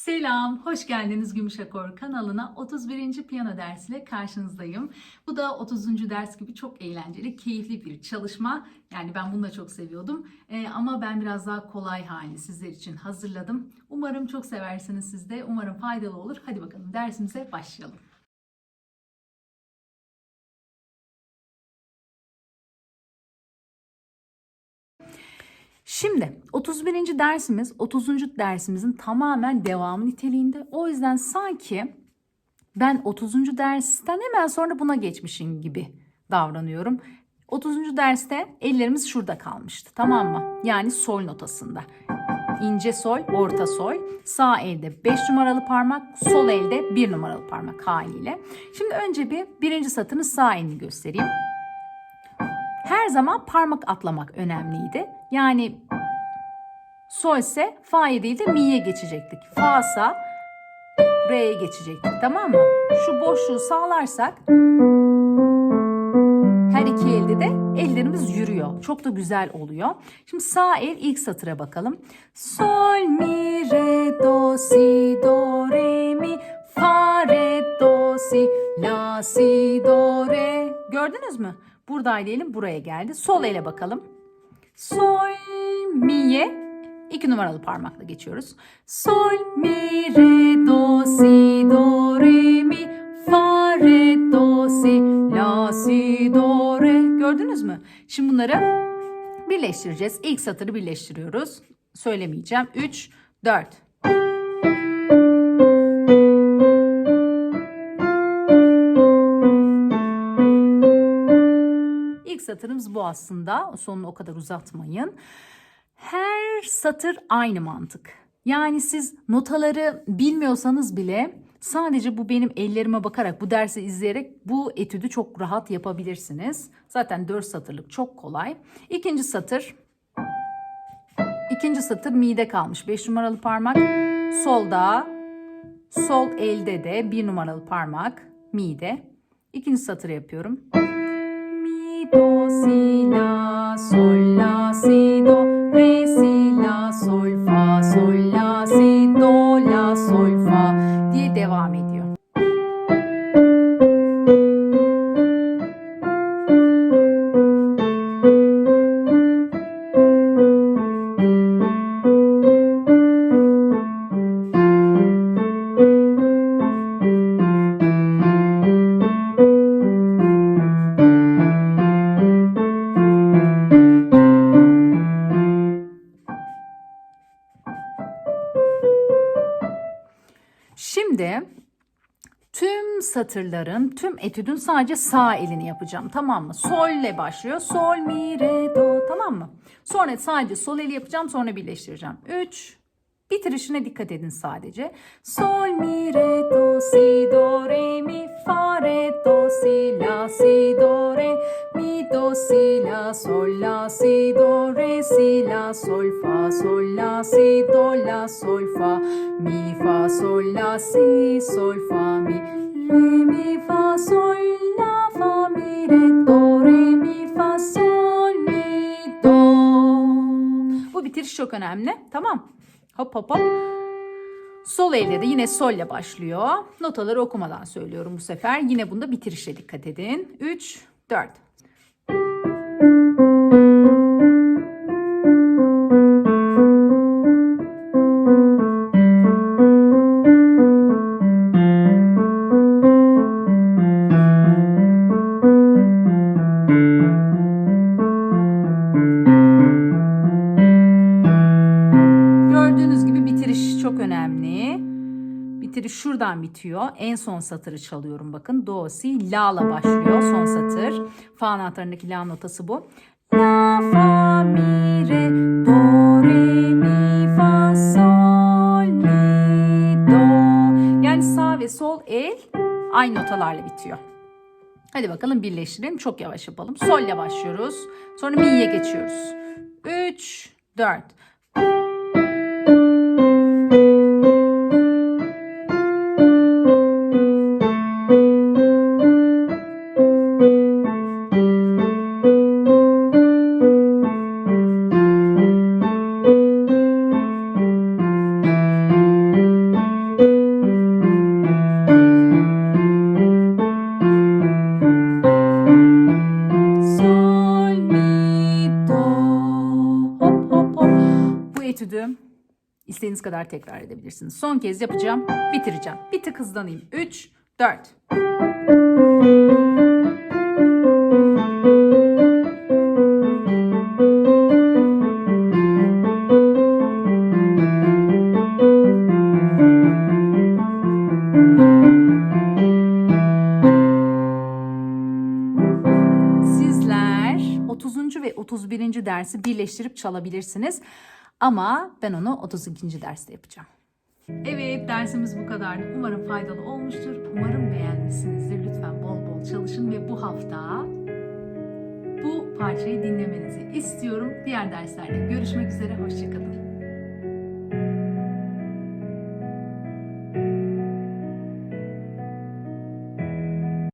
Selam, hoş geldiniz Gümüş Akor kanalına. 31. piyano dersiyle karşınızdayım. Bu da 30. ders gibi çok eğlenceli, keyifli bir çalışma. Yani ben bunu da çok seviyordum. Ee, ama ben biraz daha kolay halini sizler için hazırladım. Umarım çok seversiniz siz de. Umarım faydalı olur. Hadi bakalım dersimize başlayalım. Şimdi 31. dersimiz 30. dersimizin tamamen devamı niteliğinde. O yüzden sanki ben 30. dersten hemen sonra buna geçmişim gibi davranıyorum. 30. derste ellerimiz şurada kalmıştı tamam mı? Yani sol notasında. İnce sol, orta sol. Sağ elde 5 numaralı parmak, sol elde 1 numaralı parmak haliyle. Şimdi önce bir birinci satırın sağ elini göstereyim. Her zaman parmak atlamak önemliydi. Yani sol ise fa'ya değil de mi'ye geçecektik. Fa ise re'ye geçecektik tamam mı? Şu boşluğu sağlarsak her iki elde de ellerimiz yürüyor. Çok da güzel oluyor. Şimdi sağ el ilk satıra bakalım. Sol, mi, re, do, si, do, re, mi, fa, re, do, si, la, si, do, re. Gördünüz mü? Buradaydı elim buraya geldi. Sol ele bakalım. Sol, mi'ye iki numaralı parmakla geçiyoruz. Sol, mi, re, do, si, do, re, mi, fa, re, do, si, la, si, do, re. Gördünüz mü? Şimdi bunları birleştireceğiz. İlk satırı birleştiriyoruz. Söylemeyeceğim. 3, 4. İlk satırımız bu aslında. Sonunu o kadar uzatmayın. Her satır aynı mantık. Yani siz notaları bilmiyorsanız bile sadece bu benim ellerime bakarak, bu dersi izleyerek bu etüdü çok rahat yapabilirsiniz. Zaten 4 satırlık çok kolay. İkinci satır. İkinci satır mi'de kalmış. 5 numaralı parmak solda, sol elde de 1 numaralı parmak mi'de. İkinci satırı yapıyorum. Do, si, la, sol, la, si, do, re, si, la, sol, fa, tüm satırların, tüm etüdün sadece sağ elini yapacağım. Tamam mı? Sol ile başlıyor. Sol, mi, re, do. Tamam mı? Sonra sadece sol eli yapacağım. Sonra birleştireceğim. 3. Bitirişine dikkat edin sadece. Sol, mi, re, do, si, do, re, mi, fa, re, do, si, la, si, do, re, mi, do, si, la, sol, la, si, do, re, si, la, sol, fa, sol, la, si, do, la, sol, fa, mi, fa, sol, la, si, sol, fa, mi, re, mi, fa, la, fa, mi, re, do, re, mi, fa, mi, do. Bu bitiriş çok önemli. Tamam. Hop hop hop. Sol elde de yine sol ile başlıyor. Notaları okumadan söylüyorum bu sefer. Yine bunda bitirişe dikkat edin. 3, 4. Bitiriş şuradan bitiyor. En son satırı çalıyorum bakın. Do, si, la ile başlıyor son satır. Fa anahtarındaki la notası bu. La, fa, mi, re, do, re, mi, fa, sol, mi, do. Yani sağ ve sol el aynı notalarla bitiyor. Hadi bakalım birleştirelim. Çok yavaş yapalım. Sol ile başlıyoruz. Sonra mi'ye geçiyoruz. 3, 4. İstediğiniz kadar tekrar edebilirsiniz. Son kez yapacağım, bitireceğim. Bir tık hızlanayım. 3, 4. Sizler 30. ve 31. dersi birleştirip çalabilirsiniz. Ama ben onu 32. derste yapacağım. Evet dersimiz bu kadar. Umarım faydalı olmuştur. Umarım beğenmişsinizdir. Lütfen bol bol çalışın ve bu hafta bu parçayı dinlemenizi istiyorum. Diğer derslerde görüşmek üzere. Hoşçakalın.